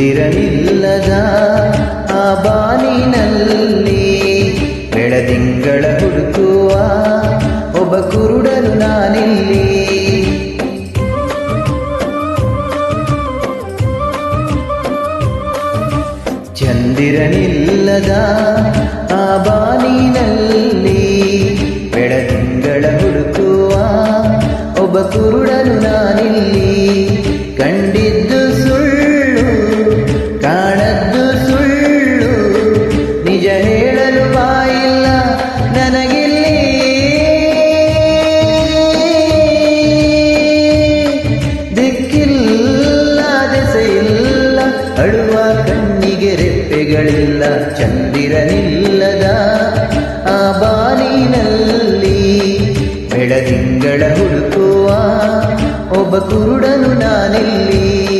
ಚಂದಿರನಿಲ್ಲದ ಆ ಬಾನಿನಲ್ಲಿ ಬೆಳದಿಂಗಳ ಹುಡುಕುವ ಒಬ್ಬ ಕುರುಡನು ನಾನಿಲ್ಲಿ. ಚಂದಿರನಿಲ್ಲದ ಆ ಬಾನಿನಲ್ಲಿ ಬೆಳದಿಂಗಳ ಹುಡುಕುವ ಒಬ್ಬ ಕುರುಡನು ನಾನಿಲ್ಲಿ. ಕಣ್ಣಿಗೆ ರೆಪ್ಪೆಗಳಿಲ್ಲ ಚಂದಿರನಿಲ್ಲದ ಆ ಬಾನಿನಲ್ಲಿ. ಬೆಳದಿಂಗಳ ಹುಡುಕುವ ಒಬ್ಬ ಕುರುಡನು ನಾನಿಲ್ಲಿ.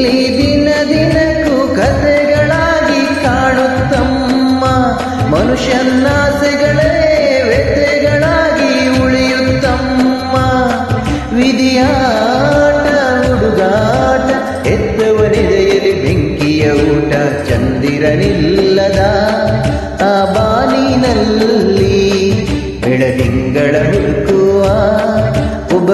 ಮನುಷ್ಯನಾಸೆಗಳೇ ವ್ಯಥೆಗಳಾಗಿ ಉಳಿಯುತ್ತಮ್ಮ. ವಿಧಿಯಾಟ ಚಂದಿರನಿಲ್ಲದ ಆ ಬಾಲಿನಲ್ಲಿ ಬೆಳದಿಂಗಳ ಹುಡುಕುವ. ಒಬ್ಬ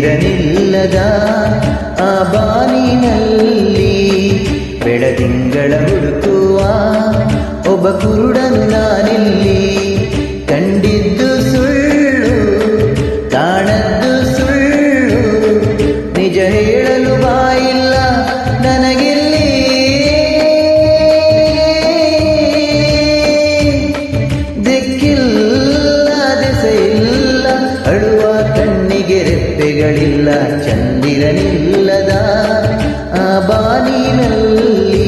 ಚಂದಿರನಿಲ್ಲದ ಆ ಬಾನಿನಲ್ಲಿ ಬೆಳದಿಂಗಳ ಹುಡುಕುವ ಒಬ್ಬ ಕುರುಡನು ನಾನಿಲ್ಲಿ. ನೆರಳಿಲ್ಲದ ಆ ಬಾನಿನಲ್ಲಿ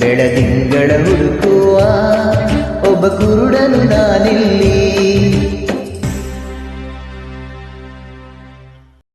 ಬೆಳದಿಂಗಳ ಹುಡುಕುವ ಒಬ್ಬ ಕುರುಡನು